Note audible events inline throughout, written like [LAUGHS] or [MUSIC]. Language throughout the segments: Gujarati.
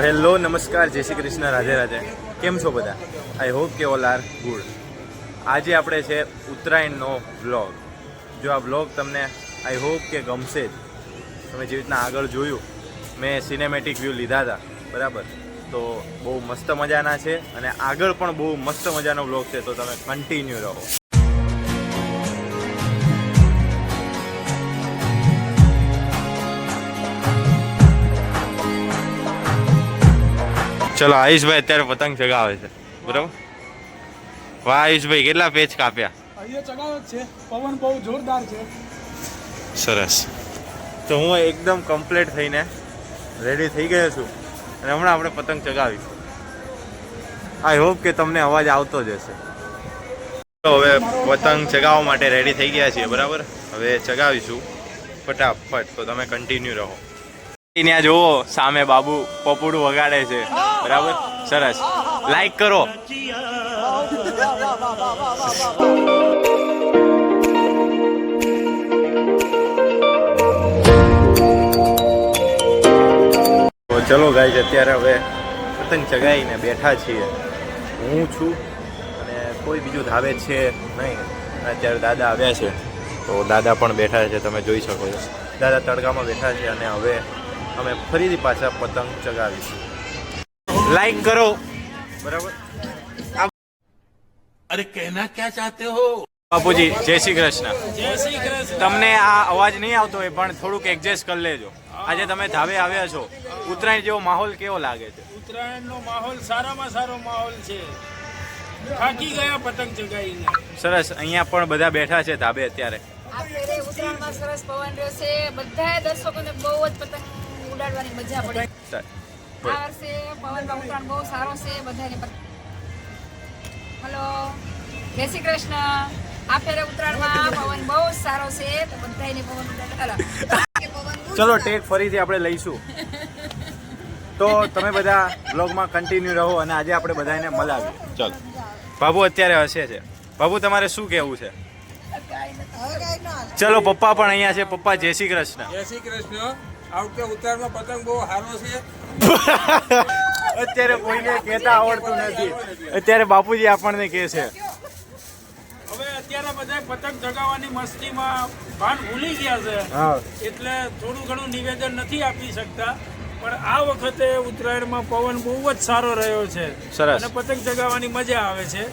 હેલો, નમસ્કાર, જય શ્રી કૃષ્ણ, રાધે રાધે. કેમ છો બધા? આઈ હોપ કે ઓલ આર ગુડ આજે આપણે છે ઉત્તરાયણનો વ્લોગ જો આ વ્લોગ તમને આઈ હોપ કે ગમશે જ. તમે જેવી રીતના આગળ જોયું, મેં સિનેમેટિક વ્યૂ લીધા હતા, બરાબર? તો બહુ મસ્ત મજાના છે અને આગળ પણ બહુ મસ્ત મજાનો વ્લોગ છે, તો તમે કન્ટિન્યુ રહો. ચલો આયુષભાઈ અત્યારે પતંગ ચગાવે છે. બરાબર? વાહ આયુષભાઈ કેટલા પેચ કાપ્યા? અહીંયા ચગાવે જ છે. પવન બહુ જોરદાર છે. સરસ. તો હું એકદમ કમ્પ્લીટ થઈને રેડી થઈ ગયો છું. અને હમણાં આપણે પતંગ ચગાવીશું. આઈ હોપ કે તમને અવાજ આવતો જ હશે. તો હવે પતંગ ચગાવવા માટે રેડી થઈ ગયા છીએ બરાબર? હવે ચગાવીશું. ફટાફટ તો તમે કન્ટિન્યુ રહો. ત્યાં જુઓ, સામે બાબુ પપુડું વગાડે છે. બરાબર? સરસ. લાઈક કરો. ચલો ગાઈઝ, અત્યારે હવે પતંગ ચગાવીને બેઠા છીએ. હું છું અને કોઈ બીજું ધાવે છે નહીં. અત્યારે દાદા આવ્યા છે. તો દાદા પણ બેઠા છે, તમે જોઈ શકો છો. દાદા તડકામાં બેઠા છે અને હવે અમે ફરીથી પાછા પતંગ ચગાવીશું. લાઈક કરો. બરાબર? અરે કહેના ક્યાં ચાહતે હો? બાપુજી જય શ્રી કૃષ્ણ. જય શ્રી કૃષ્ણ. તમને આ અવાજ નહીં આવતો હોય પણ થોડુંક એડજસ્ટ કરી લેજો. આજે તમે ધાબે આવ્યા છો. ઉત્તરાયણ જેવો માહોલ કેવો લાગે છે? ઉત્તરાયણનો માહોલ સારામાં સારો માહોલ છે. થાકી ગયા પતંગ ચગાવીને. સરસ. અહીંયા પણ બધા બેઠા છે ધાબે અત્યારે. સરસ પવન રહેશે. બધા દર્શકોને બહુ જ પતંગ ઉડાડવાની મજા પડે. આ વર્ષે પવનમાં ઉત્તરાયણ બહુ સારો છે બધાને હલો. જય શ્રી કૃષ્ણ. આ ફેરે ઉત્તરાયણમાં પવન બહુ સારો છે તો બધાને પવન ઉડાડ. ચલો ટેક ફરીથી આપણે લઈશું. તો તમે બધા બ્લોગમાં કન્ટિન્યુ રહો અને આજે આપણે બધાને મલાવીએ. ચલો. બાબુ અત્યારે હસે છે. બાબુ તમારે શું કહેવું છે? ચલો પપ્પા પણ અહીંયા છે. પપ્પા જય શ્રી કૃષ્ણ. જય શ્રી કૃષ્ણ. આ વખતે ઉત્તરાયણમાં પતંગ બહુ સારો છે. અત્યારે કોઈને કહેતા આવડતું નથી. અત્યારે બાપુજી આપણને કહે છે. હવે અત્યારે બધા પતંગ ચગાવવાની મસ્તીમાં ભાન ભૂલી ગયા છે. એટલે થોડું ઘણું નિવેદન નથી આપી શકતા. પણ આ વખતે ઉત્તરાયણમાં પવન બહુ જ સારો રહ્યો છે. સરસ. અને પતંગ ચગાવવાની મજા આવે છે.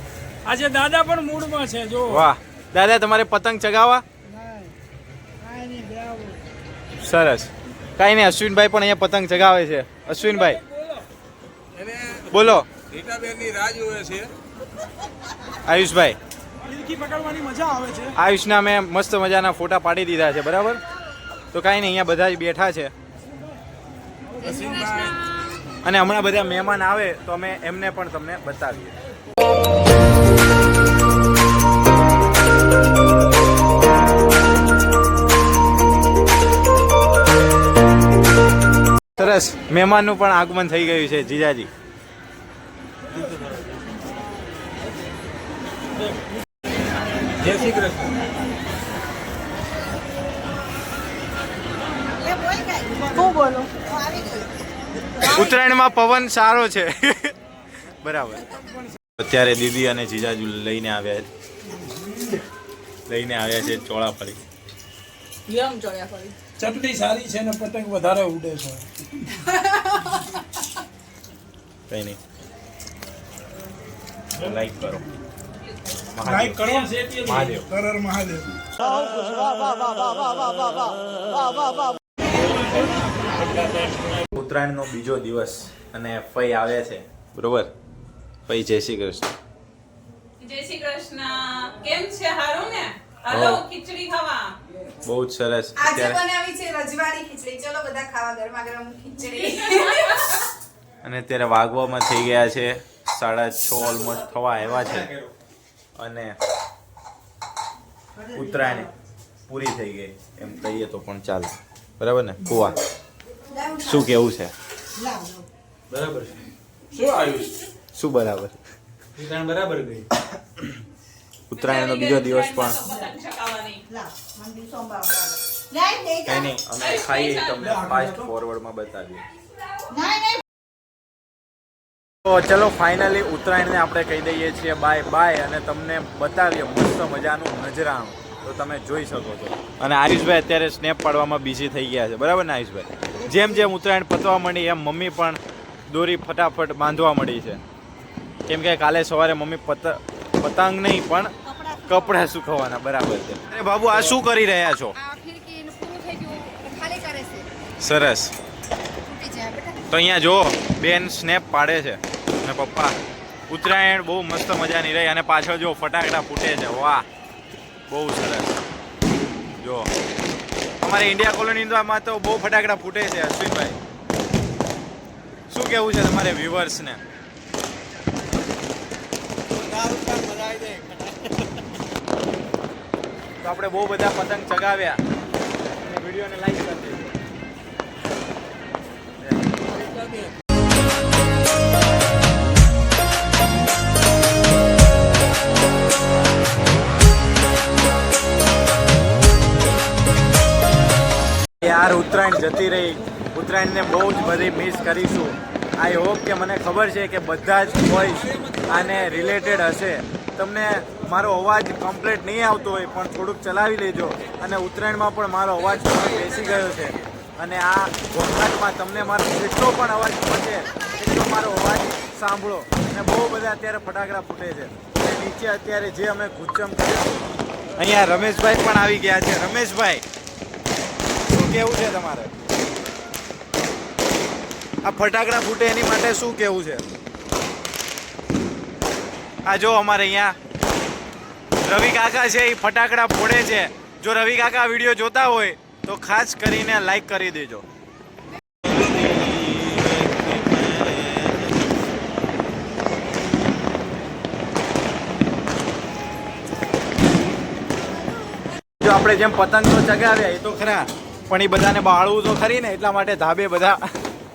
આજે દાદા પણ મૂડમાં છે જો. વાહ. દાદા તમારે પતંગ ચગાવવા? સરસ. કાંઈ નહીં અશ્વિનભાઈ પણ અહીંયા પતંગ ચગાવે છે. અશ્વિનભાઈ. બોલો. રીટાબેનની રાહ જોવે છે. આયુષભાઈ. ફિરકી પકડવાની મજા આવે છે. આયુષના મેં મસ્ત મજાના ફોટા પાડી દીધા છે બરાબર? તો કાંઈ નહીં અહીંયા બધા જ બેઠા છે. અને હમણાં બધા મહેમાન આવે તો અમે એમને પણ તમને બતાવીએ. સરસ મહેમાનનું પણ આગમન થઈ ગયું છે જીજાજી. જય શ્રી કૃષ્ણ. ઉત્તરાયણમાં પવન સારો છે. બરાબર. અત્યારે દીદી અને જીજાજુ લઈને આવ્યા છે. લઈને આવ્યા છે ચોળાફળી. ચટણી સારી છે ને પતંગ વધારે ઉડે છે. કઈ નહીં. લાઈક કરો. લાઈક કરો મહાદેવ. કરર મહાદેવ. ઉત્તરાયણનો બીજો દિવસ અને ફઈ આવે છે. બરોબર. ફઈ જય શ્રી કૃષ્ણ. જય શ્રી કૃષ્ણ. કેમ છે? હારું ને? હાલો ખીચડી ખાવા. બહુ જ સરસ. આજે અત્યારે બનાવી છે રજવાડી ખીચડી. ચલો બધા ખાવા ગરમા ગરમ ખીચડી. [LAUGHS] અને અત્યારે વાગવામાં થઈ ગયા છે. સાડા છ ઓલમોસ્ટ થવા આવ્યા છે. અને ઉત્તરાયણ પૂરી થઈ ગઈ. એમ કહીએ તો પણ ચાલે. બરાબર ને? કુવા શું કેવું છે? બરાબર શું આવ્યું? શું બરાબર? બરાબર ગઈ. [COUGHS] ઉત્તરાયણનો બીજો દિવસ પણ. કઈ નહીં અમે ખાઈએ તમને ફાસ્ટ ફોરવર્ડમાં બતાવીએ. તો ચલો ફાઇનલી ઉત્તરાયણને આપણે કહી દઈએ છીએ બાય બાય અને તમને બતાવીએ મસ્ત મજાનું નજરાણું તો તમે જોઈ શકો છો. અને આયુષભાઈ અત્યારે સ્નેપ પાડવામાં બિઝી થઈ ગયા છે. બરાબર ને આયુષભાઈ? જેમ જેમ ઉત્તરાયણ પતવા મળી એમ મમ્મી પણ દોરી ફટાફટ બાંધવા મળી છે. કેમ કે કાલે સવારે મમ્મી પત પતંગ નહીં પણ કપડાં સુકવવાના બરાબર છે. અરે બાબુ આ શું કરી રહ્યા છો? સરસ. તો અહીંયા જો બેન સ્નેપ પાડે છે. અને પપ્પા ઉત્તરાયણ બહુ મસ્ત મજાની રહી અને પાછળ જો ફટાકડા ફૂટે છે. વાહ બહુ સરસ. જો અમારે ઇન્ડિયા કોલોનીમાં તો બહુ ફટાકડા ફૂટે છે અશ્વિનભાઈ. શું કેવું છે તમારે વ્યુઅર્સને તો આપણે બહુ બધા પતંગ ચગાવ્યા. અને વિડીયોને લાઈક કરી યાર, ઉત્તરાયણ જતી રહી. ઉત્તરાયણને બહુ જ બધી મિસ કરીશું. આઈ હોપ કે મને ખબર છે કે બધા જ બોયઝ આને રિલેટેડ હશે. તમને મારો અવાજ કમ્પ્લેટ નહીં આવતો હોય, પણ થોડુંક ચલાવી લેજો. અને ઉત્તરાયણમાં પણ મારો અવાજ બેસી ગયો છે. અને આ ઘોંઘાટમાં તમને મારો જેટલો પણ અવાજ પહોંચે એટલો મારો અવાજ સાંભળો. અને બહુ બધા અત્યારે ફટાકડા ફૂટે છે. અને નીચે અત્યારે જે અમે ગુચ્ચમ કર્યું, અહીંયા રમેશભાઈ પણ આવી ગયા છે. રમેશભાઈ, શું કેવું છે તમારે? આ ફટાકડા ફૂટે એની માટે શું કેવું છે? આ જો અમારે અહીંયા રવિ કાકા છે, એ ફટાકડા ફોડે છે. જો રવિ કાકા વીડિયો જોતા હોય, તો ખાસ કરીને લાઈક કરી દેજો. જો આપણે જેમ પતંગ તો ચગાવ્યા, એ તો ખરા, પણ એ બધાને બાળવું તો ખરી ને, એટલા માટે ધાબે બધા,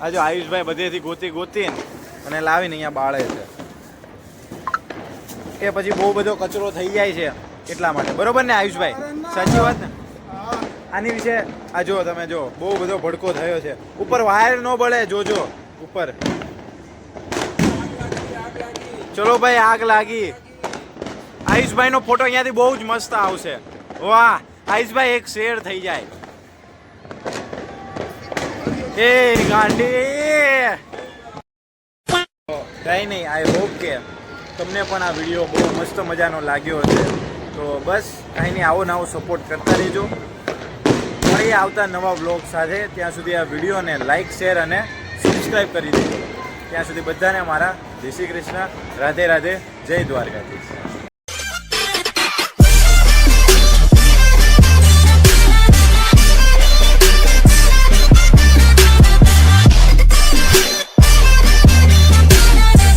આ આયુષભાઈ બધેથી ગોતી ગોતીને અને લાવીને અહીંયા બાળે છે. એ પછી બહુ બધો કચરો થઈ જાય છે એટલા માટે. બરોબર ને, આયુષભાઈ? સાચી વાત ને? આની વિશે, આ જો તમે જો બહુ બધો ભડકો થયો છે. ઉપર વાયર ન બળે, જોજો. ઉપર. ચલો ભાઈ, આગ લાગી. આયુષભાઈ નો ફોટો અહીંયાથી બહુ જ મસ્ત આવશે. વાહ, આયુષભાઈ, એક શેર થઈ જાય. એ ગાંડી. કઈ નહીં આઈ હોપ કે તમને પણ આ વીડિયો બહુ મસ્ત મજાનો લાગ્યો હશે. તો બસ, કાંઈ નહીં, આવો નવો સપોર્ટ કરતા રહેજો. મળીએ આવતા નવા બ્લોગ સાથે. ત્યાં સુધી આ વિડીયોને લાઇક શેર અને સબસ્ક્રાઈબ કરી દેજો. ત્યાં સુધી બધાને મારા જય શ્રી કૃષ્ણ, રાધે રાધે, જય દ્વારકાધીશ.